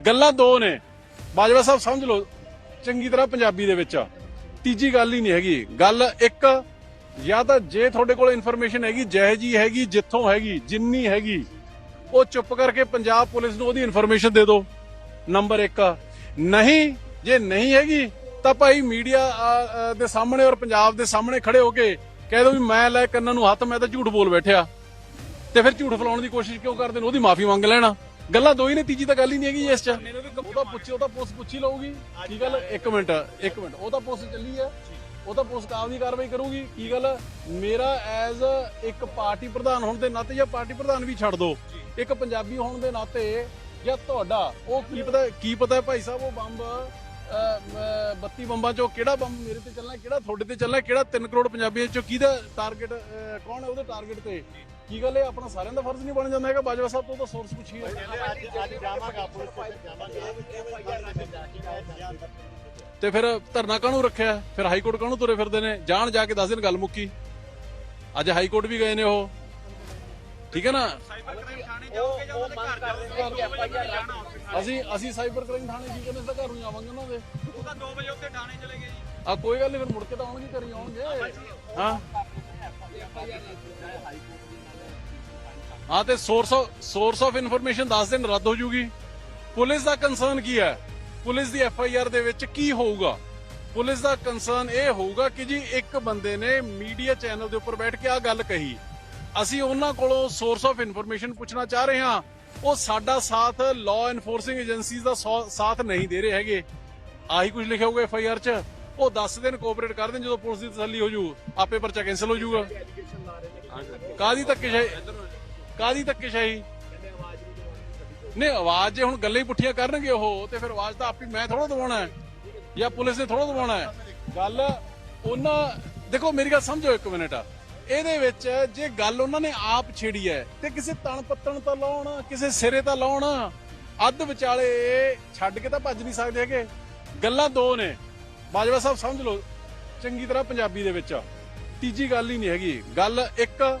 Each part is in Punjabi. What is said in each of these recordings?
ਗੱਲਾਂ ਦੋ ਨੇ। ਬਾਜਵਾ ਸਾਹਿਬ ਸਮਝ ਲਓ, ਚੰਗੀ ਤਰ੍ਹਾਂ ਪੰਜਾਬੀ ਦੇ ਵਿੱਚ ਤੀਜੀ ਗੱਲ ਹੀ ਨਹੀਂ ਹੈਗੀ। ਗੱਲ ਇੱਕ, ਜਾਂ ਤਾਂ ਜੇ ਤੁਹਾਡੇ ਕੋਲ ਇਨਫੋਰਮੇਸ਼ਨ ਹੈਗੀ ਜੈ ਜੀ ਹੈਗੀ, ਜਿੱਥੋਂ ਹੈਗੀ, ਜਿੰਨੀ ਹੈਗੀ, ਉਹ ਚੁੱਪ ਕਰਕੇ ਪੰਜਾਬ ਪੁਲਿਸ ਨੂੰ ਉਹਦੀ ਇਨਫੋਰਮੇਸ਼ਨ ਦੇ ਦਿਓ। ਨੰਬਰ 1 ਨਹੀਂ, ਜੇ ਨਹੀਂ ਹੈਗੀ, ਤਾਂ ਭਾਈ ਮੀਡੀਆ ਦੇ ਸਾਹਮਣੇ ਔਰ ਪੰਜਾਬ ਦੇ ਸਾਹਮਣੇ ਖੜੇ ਹੋ ਕੇ ਕਹਿ ਦੋ ਵੀ ਮੈਂ ਲੈ ਕੰਨਾਂ ਨੂੰ ਹੱਥ, ਮੈਂ ਤਾਂ ਝੂਠ ਬੋਲ ਬੈਠਿਆ। ਤੇ ਫਿਰ ਝੂਠ ਫਲਾਉਣ ਦੀ ਕੋਸ਼ਿਸ਼ ਕਿਉਂ ਕਰਦੇ ਨੇ? ਉਹਦੀ ਮਾਫੀ ਮੰਗ ਲੈਣਾ। ਗੱਲਾਂ ਦੋ ਹੀ ਨੇ ਤੀਜੀ ਤਾਂ ਗੱਲ ਹੀ ਨਹੀਂ ਹੈਗੀ ਇਸ ਚ। ਉਹ ਪੁੱਛੀ ਉਹ ਤਾਂ ਪੁੱਛੀ ਲਊਗੀ। ਕੀ ਗੱਲ? ਇੱਕ ਮਿੰਟ ਇੱਕ ਮਿੰਟ। ਉਹ ਤਾਂ ਚੱਲੀ ਹੈ ਉਹ ਪੁਲਿਸ ਕਾਬਦੀ ਕਾਰਵਾਈ ਕਰੂਗੀ। ਕੀ ਗੱਲ? ਮੇਰਾ ਐਜ਼ ਇੱਕ ਪਾਰਟੀ ਪ੍ਰਧਾਨ ਹੋਣ ਦੇ ਨਾਤੇ ਜਾਂ ਪਾਰਟੀ ਪ੍ਰਧਾਨ ਵੀ ਛੱਡ ਦੋ। ਇੱਕ ਪੰਜਾਬੀ ਹੋਣ ਦੇ ਨਾਤੇ ਜਾਂ ਤੁਹਾਡਾ ਉਹ ਕੀ ਪਤਾ ਕੀ ਪਤਾ ਭਾਈ ਸਾਹਿਬ ਉਹ ਬੰਬ ਅਹ, 32 ਬੰਬਾਂ ਚੋਂ ਕਿਹੜਾ ਬੰਬ ਮੇਰੇ ਤੇ ਚੱਲਣਾ ਕਿਹੜਾ ਤੁਹਾਡੇ ਤੇ ਚੱਲਣਾ ਕਿਹੜਾ 3 ਕਰੋੜ ਪੰਜਾਬੀਆਂ ਚੋਂ ਕਿਹਦਾ ਟਾਰਗੇਟ ਕੌਣ ਹੈ ਉਹਦੇ ਟਾਰਗੇਟ ਤੇ? ਕੀ ਗੱਲ ਹੈ ਆਪਣਾ ਸਾਰਿਆਂ ਦਾ ਫਰਜ਼ ਨਹੀਂ ਬਣ ਜਾਂਦਾ ਹੈਗਾ? ਬਾਜਵਾ ਸਾਹਿਬ ਤੋਂ ਤਾਂ ਸੋਰਸ ਪੁੱਛੀਏ ਤੇ ਫਿਰ ਧਰਨਾ ਕਾਹਨੂੰ ਰੱਖਿਆ? ਫਿਰ ਹਾਈ ਕੋਰਟ ਕਾਹਨੂੰ ਤੁਰੇ ਫਿਰਦੇ ਨੇ? ਜਾਣ ਜਾ ਕੇ ਦੱਸ ਦਿਨ ਗੱਲ ਮੁੱਕੀ। ਅੱਜ ਹਾਈ ਕੋਰਟ ਵੀ ਗਏ ਨੇ ਉਹ। ਠੀਕ ਹੈ ਨਾ? ਅਸੀਂ ਅਸੀਂ ਸਾਈਬਰ ਕ੍ਰਾਈਮ ਥਾਣੇ ਕੀ ਕਹਿੰਦੇ ਤਾਂ ਘਰ ਨੂੰ ਜਾਵਾਂਗੇ ਉਹਨਾਂ ਦੇ। ਉਹ ਤਾਂ 2 ਵਜੇ ਉੱਤੇ ਥਾਣੇ ਚਲੇ ਗਏ ਜੀ। ਆ ਕੋਈ ਗੱਲ ਨਹੀਂ ਫਿਰ ਮੁੜ ਕੇ ਤਾਂ ਆਉਣਗੇ ਕਰੀ ਆਉਣਗੇ। ਹਾਂ। ਹਾਂ, ਤੇ ਸੋਰਸ ਸੋਰਸ ਆਫ ਇਨਫੋਰਮੇਸ਼ਨ ਦੱਸ ਦਿਨ ਰੱਦ ਹੋ ਜੂਗੀ। ਪੁਲਿਸ ਦਾ ਕੰਸਰਨ ਕੀ ਹੈ? ਪੁਲਿਸ ਦੀ ਐਫ ਆਈ ਆਰ ਦੇ ਵਿੱਚ ਕੀ ਹੋਊਗਾ? ਪੁਲਿਸ ਦਾ ਕੰਸਰਨ ਇਹ ਹੋਊਗਾ ਕਿ ਜੀ ਇੱਕ ਬੰਦੇ ਨੇ ਮੀਡੀਆ ਚੈਨਲ ਦੇ ਉੱਪਰ ਬੈਠ ਕੇ ਆ ਗੱਲ ਕਹੀ। ਅਸੀਂ ਉਹਨਾਂ ਕੋਲੋਂ ਸੋਰਸ ਆਫ ਇਨਫੋਰਮੇਸ਼ਨ ਪੁੱਛਣਾ ਚਾਹ ਰਹੇ ਹਾਂ। ਉਹ ਸਾਡਾ ਸਾਥ ਲਾਅ ਐਨਫੋਰਸਿੰਗ ਏਜੰਸੀਜ਼ ਦਾ ਸਾਥ ਨਹੀਂ ਦੇ ਰਹੇ ਹੈਗੇ। ਆਹੀ ਕੁਝ ਲਿਖਿਆ ਹੋਊਗਾ ਐਫ ਆਈ ਆਰ 'ਚ। ਉਹ 10 ਦਿਨ ਕੋਆਪਰੇਟ ਕਰ ਦੇਣ ਜਦੋਂ ਪੁਲਿਸ ਦੀ ਤਸੱਲੀ ਹੋ ਜੂ। ਆਪੇ ਪਰਚਾ ਕੈਨਸਲ ਹੋ ਜਾਊਗਾ ਕਾਦੀ ਧੱਕੇਸ਼ਾਹੀ? ਕਾਦੀ ਧੱਕੇਸ਼ਾਹੀ? ਨਹੀਂ, ਆਵਾਜ਼ ਜੇ ਹੁਣ ਗੱਲਾਂ ਹੀ ਪੁੱਠੀਆਂ ਕਰਨਗੇ ਉਹ, ਤੇ ਫਿਰ ਆਵਾਜ਼ ਤਾਂ ਆਪੀ ਮੈਂ ਥੋੜਾ ਦਵਾਉਣਾ ਹੈ, ਜਾਂ ਪੁਲਿਸ ਨੇ ਥੋੜਾ ਦਵਾਉਣਾ ਹੈ। ਗੱਲ ਉਹਨਾਂ, ਦੇਖੋ ਮੇਰੀ ਗੱਲ ਸਮਝੋ ਇੱਕ ਮਿੰਟ। ਇਹਦੇ ਵਿੱਚ ਜੇ ਗੱਲ ਉਹਨਾਂ ਨੇ ਆਪ ਛੇੜੀ ਹੈ, ਤੇ ਕਿਸੇ ਤਣ ਪੱਤਣ ਤਾਂ ਲਾਉਣ, ਕਿਸੇ ਸਿਰੇ ਤਾਂ ਲਾਉਣ, ਅੱਧ ਵਿਚਾਲੇ ਛੱਡ ਕੇ ਤਾਂ ਭੱਜ ਨਹੀਂ ਸਕਦੇ ਹੈਗੇ। ਗੱਲਾਂ ਦੋ ਨੇ। ਬਾਜਵਾ ਸਾਹਿਬ ਸਮਝ ਲਓ, ਚੰਗੀ ਤਰ੍ਹਾਂ ਪੰਜਾਬੀ ਦੇ ਵਿੱਚ। ਤੀਜੀ ਗੱਲ ਹੀ ਨਹੀਂ ਹੈਗੀ। ਗੱਲ ਇੱਕ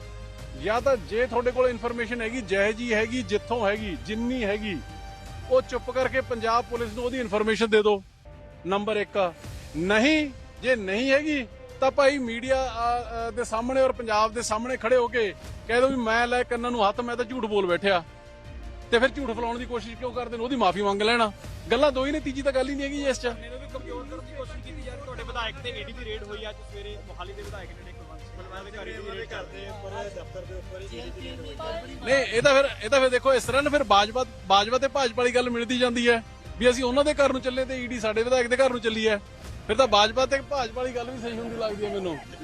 ਜਾਂ ਤਾਂ ਜੇ ਤੁਹਾਡੇ ਕੋਲ ਇਨਫੋਰਮੇਸ਼ਨ ਹੈਗੀ ਜੈ ਜੀ ਹੈਗੀ, ਜਿੱਥੋਂ ਹੈਗੀ, ਜਿੰਨੀ ਹੈਗੀ, ਉਹ ਚੁੱਪ ਕਰਕੇ ਪੰਜਾਬ ਪੁਲਿਸ ਨੂੰ ਉਹਦੀ ਇਨਫੋਰਮੇਸ਼ਨ ਦੇ ਦਿਓ। ਨੰਬਰ 1 ਨਹੀਂ, ਜੇ ਨਹੀਂ ਹੈਗੀ, ਤਾਂ ਭਾਈ ਮੀਡੀਆ ਦੇ ਸਾਹਮਣੇ ਔਰ ਪੰਜਾਬ ਦੇ ਸਾਹਮਣੇ ਖੜੇ ਹੋ ਕੇ ਕਹਿ ਦੋ ਵੀ ਮੈਂ ਲੈ ਕੰਨਾਂ ਨੂੰ ਹੱਥ, ਮੈਂ ਤਾਂ ਝੂਠ ਬੋਲ ਬੈਠਿਆ। ਤੇ ਫਿਰ ਝੂਠ ਫਲਾਉਣ ਦੀ ਕੋਸ਼ਿਸ਼ ਕਿਉਂ ਕਰਦੇ ਨੇ? ਉਹਦੀ ਮਾਫੀ ਮੰਗ ਲੈਣਾ। ਗੱਲਾਂ ਦੋ ਹੀ ਨੇ, ਤੀਜੀ ਤਾਂ ਗੱਲ ਹੀ ਨਹੀਂ ਹੈਗੀ ਇਸ ਚ। ਮੈਨੂੰ ਵੀ ਕਮਜ਼ੋਰ ਕਰਨ ਦੀ ਕੋਸ਼ਿਸ਼ ਕੀਤੀ ਜਾ ਰਹੀ ਤੁਹਾਡੇ ਵਿਧਾਇਕ ਤੇ ਏਡੀ ਦੀ ਰੇਡ ਹੋਈ ਅੱਜ ਸਵੇਰੇ ਮੋਹਾਲੀ ਦੇ ਵਿਧਾਇਕ ਜਿਹੜੇ ਨਹੀਂ, ਇਹ ਤਾਂ ਫਿਰ ਇਹ ਤਾਂ ਫਿਰ ਦੇਖੋ, ਇਸ ਤਰ੍ਹਾਂ ਨਾ ਫਿਰ ਬਾਜਵਾ ਬਾਜਵਾ ਤੇ ਭਾਜਪਾ ਵਾਲੀ ਗੱਲ ਮਿਲਦੀ ਜਾਂਦੀ ਹੈ ਵੀ ਅਸੀਂ ਉਹਨਾਂ ਦੇ ਘਰ ਨੂੰ ਚੱਲੇ ਤੇ ਈਡੀ ਸਾਡੇ ਵਿਧਾਇਕ ਦੇ ਘਰ ਨੂੰ ਚੱਲੀ ਹੈ ਫਿਰ ਤਾਂ ਬਾਜਵਾ ਤੇ ਭਾਜਪਾ ਵਾਲੀ ਗੱਲ ਵੀ ਸਹੀ ਹੁੰਦੀ ਲੱਗਦੀ ਹੈ ਮੈਨੂੰ।